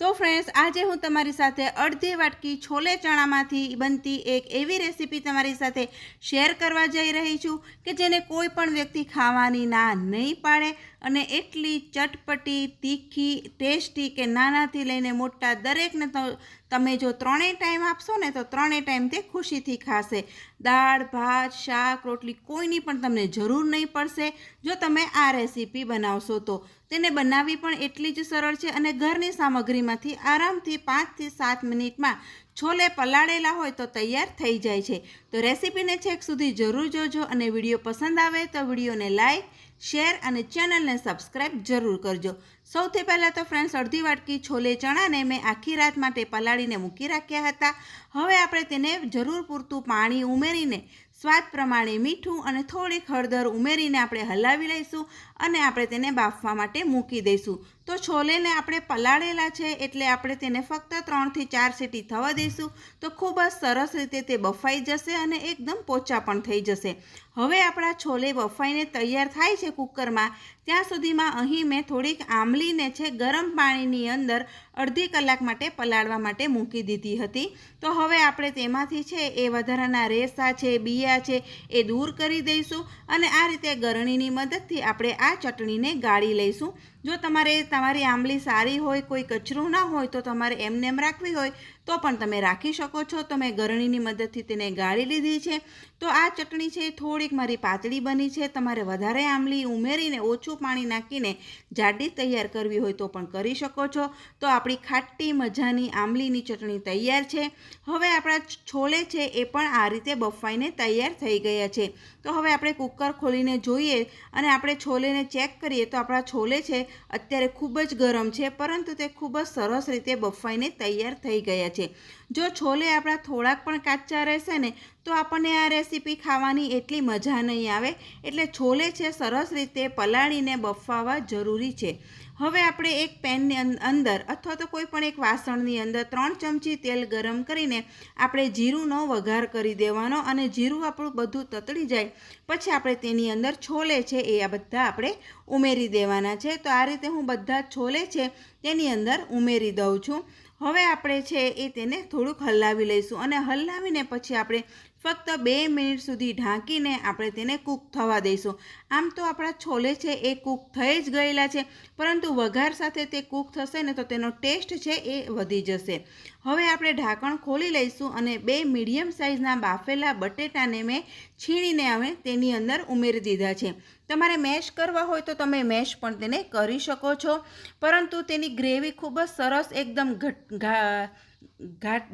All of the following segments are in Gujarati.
તો ફ્રેન્ડ્સ આજે હું તમારી સાથે અડધી વાટકી છોલે ચણામાંથી બનતી એક એવી રેસીપી તમારી સાથે શેર કરવા જઈ રહી છું કે જેને કોઈ પણ વ્યક્તિ ખાવાની ના નહીં પાડે અને એટલી ચટપટી, તીખી, ટેસ્ટી કે નાનાથી લઈને મોટા દરેકને તો તમે જો ત્રણેય ટાઈમ આપશો ને તો ત્રણેય ટાઈમ તે ખુશીથી ખાશે. દાળ, ભાત, શાક, રોટલી કોઈની પણ તમને જરૂર નહીં પડશે જો તમે આ રેસીપી બનાવશો તો. તેને બનાવવી પણ એટલી જ સરળ છે અને ઘરની સામગ્રીમાંથી આરામથી પાંચથી સાત મિનિટમાં છોલે પલાળેલા હોય તો તૈયાર થઈ જાય છે. તો રેસીપીને છેક સુધી જરૂર જોજો અને વીડિયો પસંદ આવે તો વિડીયોને લાઈક શેર અને ચેનલને સબસ્ક્રાઈબ જરૂર કરજો. સૌથી પહેલાં તો ફ્રેન્ડ્સ અડધી વાટકી છોલે ચણાને મેં આખી રાત માટે પલાળીને મૂકી રાખ્યા હતા. હવે આપણે તેને જરૂર પૂરતું પાણી ઉમેરીને, સ્વાદ પ્રમાણે મીઠું અને થોડીક હળદર ઉમેરીને આપણે હલાવી લઈશું અને આપણે તેને બાફવા માટે મૂકી દઈશું. તો છોલેને આપણે પલાળેલા છે એટલે આપણે તેને ફક્ત ત્રણથી ચાર સીટી થવા દઈશું. તો ખૂબ જ સરસ રીતે તે બફાઈ જશે અને એકદમ પોચા પણ થઈ જશે. હવે આપણા છોલે બફાઈને તૈયાર થાય છે કુકરમાં. ત્યાં સુધીમાં અહીં મેં થોડીક આંબલીને છે ગરમ પાણીની અંદર અડધી કલાક માટે પલાળવા માટે મૂકી દીધી હતી. તો હવે આપણે તેમાંથી છે એ વધારાના રેસા છે, બિયા છે એ દૂર કરી દઈશું અને આ રીતે ગરણીની મદદથી આપણે આ ચટણીને ગાળી લઈશું. જો તમારે તમારી આંબલી સારી હોય, કોઈ કચરું ના હોય, તો તમારે એમને એમ રાખવી હોય, તો પણ તમે રાખી શકો છો. તો મેં ગરણીની મદદથી તેને ગાળી લીધી છે. તો આ ચટણી છે, થોડીક મારી પાતળી બની છે. તમારે વધારે આંબલી ઉમેરીને ઓછું પાણી નાખીને જાડી તૈયાર કરવી હોય તો પણ કરી શકો છો. તો આપણી ખાટી મજાની આંબલીની ચટણી તૈયાર છે. હવે આપણા છોલે છે, એ પણ આ રીતે બફાઈને તૈયાર થઈ ગયા છે. તો હવે આપણે કુકર ખોલીને જોઈએ અને આપણે છોલેને ચેક કરીએ તો આપણા છોલે છે અત્યારે ખૂબ જ ગરમ છે, પરંતુ તે ખૂબ જ સરસ રીતે બફાઈને તૈયાર થઈ ગયા છે. જો છોલે આપણા થોડાક પણ કાચા રહેશે ને, તો આપણને આ રેસીપી ખાવાની એટલી મજા નહીં આવે. એટલે છોલે છે સરસ રીતે પલાળીને બફાવા જરૂરી છે. હવે આપણે એક પેનની અંદર અથવા તો કોઈ પણ એક વાસણની અંદર ત્રણ ચમચી તેલ ગરમ કરીને આપણે જીરુંનો વઘાર કરી દેવાનો અને જીરું આપણું બધું તતડી જાય. પછી આપણે તેની અંદર છોલે છે એ આ બધા આપણે ઉમેરી દેવાના છે. તો આ રીતે હું બધા છોલે છે તેની અંદર ઉમેરી દઉં છું. હવે આપણે છે એ તેને થોડુંક હલાવી લઈશું અને હલાવીને પછી આપણે ફક્ત બે મિનિટ સુધી ઢાંકીને આપણે તેને કૂક થવા દઈશું. આમ તો આપણા છોલે છે એ કૂક થઈ જ ગયેલા છે, પરંતુ વઘાર સાથે તે કૂક થશે ને તો તેનો ટેસ્ટ છે એ વધી જશે. હવે આપણે ઢાંકણ ખોલી લઈશું અને બે મીડિયમ સાઇઝના બાફેલા બટેટાને મેં છીણીને અમે તેની અંદર ઉમેરી દીધા છે. તમારે મેશ કરવા હોય તો તમે મેશ પણ તેને કરી શકો છો, પરંતુ તેની ગ્રેવી ખૂબ જ સરસ, એકદમ ઘાટ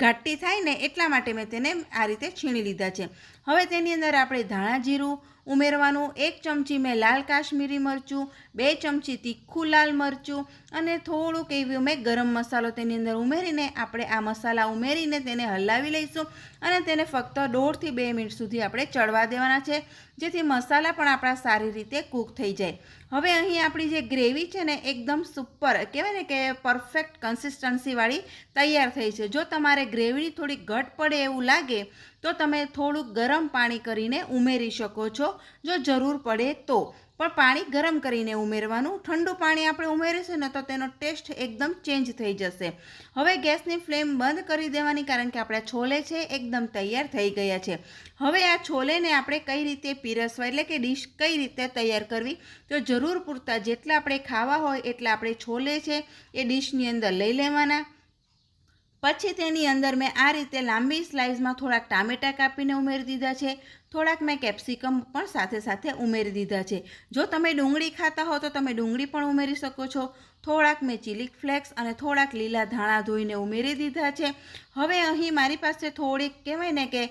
ઘાટી થાય ને એટલા માટે મેં તેને આ રીતે છીણી લીધા છે. હવે તેની અંદર આપણે ધાણા જીરું ઉમેરવાનું એક ચમચી મેં લાલ કાશ્મીરી મરચું, બે ચમચી તીખું લાલ મરચું અને થોડુંક એવું મેં ગરમ મસાલો તેની અંદર ઉમેરીને આપણે આ મસાલા ઉમેરીને તેને હલાવી લઈશું અને તેને ફક્ત દોઢથી બે મિનિટ સુધી આપણે ચડવા દેવાના છે, જેથી મસાલા પણ આપણા સારી રીતે કૂક થઈ જાય. હવે અહીં આપણી જે ગ્રેવી છે ને, એકદમ સુપર કહેવાય ને કે પરફેક્ટ કન્સિસ્ટન્સીવાળી તૈયાર થઈ છે. જો તમારે ગ્રેવી થોડી ઘટ પડે એવું લાગે તો તમે થોડુંક ગરમ પાણી કરીને ઉમેરી શકો છો. જો જરૂર પડે તો. પણ પાણી ગરમ કરીને ઉમેરવાનું, ઠંડુ પાણી આપણે ઉમેરીશું ને તો તેનો ટેસ્ટ એકદમ ચેન્જ થઈ જશે. હવે ગેસની ફ્લેમ બંધ કરી દેવાની કારણ કે આપણા છોલે છે, એકદમ તૈયાર થઈ ગયા છે. હવે આ છોલેને આપણે કઈ રીતે પીરસવા, એટલે કે ડીશ કઈ રીતે તૈયાર કરવી, તો જરૂર પૂરતા જેટલા આપણે ખાવા હોય, એટલા આપણે છોલે છે એ ડીશની અંદર લઈ લેવાના. પછી તેની અંદર મેં આ રીતે લાંબી સ્લાઇસમાં થોડાક ટામેટાં કાપીને ઉમેરી દીધા છે. થોડાક મેં કેપ્સિકમ પણ સાથે સાથે ઉમેરી દીધા છે. જો તમે ડુંગળી ખાતા હો તો તમે ડુંગળી પણ ઉમેરી શકો છો. થોડાક મેં ચીલી ફ્લેક્સ અને થોડાક લીલા ધાણા ધોઈને ઉમેરી દીધા છે. હવે અહીં મારી પાસે થોડીક કહેવાય ને કે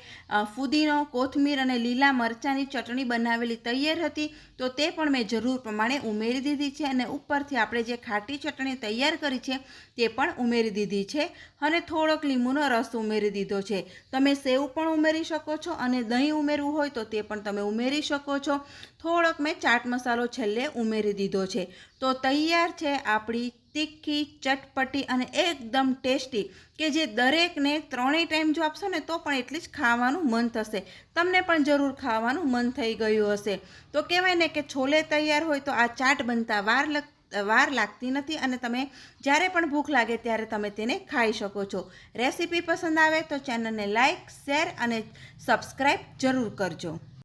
ફુદીનો, કોથમીર અને લીલા મરચાંની ચટણી બનાવેલી તૈયાર હતી. તો તે પણ મેં જરૂર પ્રમાણે ઉમેરી દીધી છે અને ઉપરથી આપણે જે ખાટી ચટણી તૈયાર કરી છે તે પણ ઉમેરી દીધી છે અને થોડોક લીંબુનો રસ ઉમેરી દીધો છે. તમે સેવ પણ ઉમેરી શકો છો અને દહીં ઉમેરવું ઉમેરવું હોય તો તે પણ તમે ઉમેરી શકો છો. થોડોક મેં ચાટ મસાલો છેલ્લે ઉમેરી દીધો છે. તો તૈયાર છે આપણી તીખી, ચટપટી અને એકદમ ટેસ્ટી કે જે દરેકને ત્રણેય ટાઈમ જો આપશો ને તો પણ એટલી જ ખાવાનું મન થશે. તમને પણ જરૂર ખાવાનું મન થઈ ગયું હશે. તો કહેવાય ને કે છોલે તૈયાર હોય તો આ ચાટ બનતા વાર લગ વાર લાગતી નથી અને તમે જ્યારે પણ ભૂખ લાગે ત્યારે તમે તેને ખાઈ શકો છો. રેસીપી પસંદ આવે તો ચેનલને લાઇક શેર અને સબસ્ક્રાઈબ જરૂર કરજો.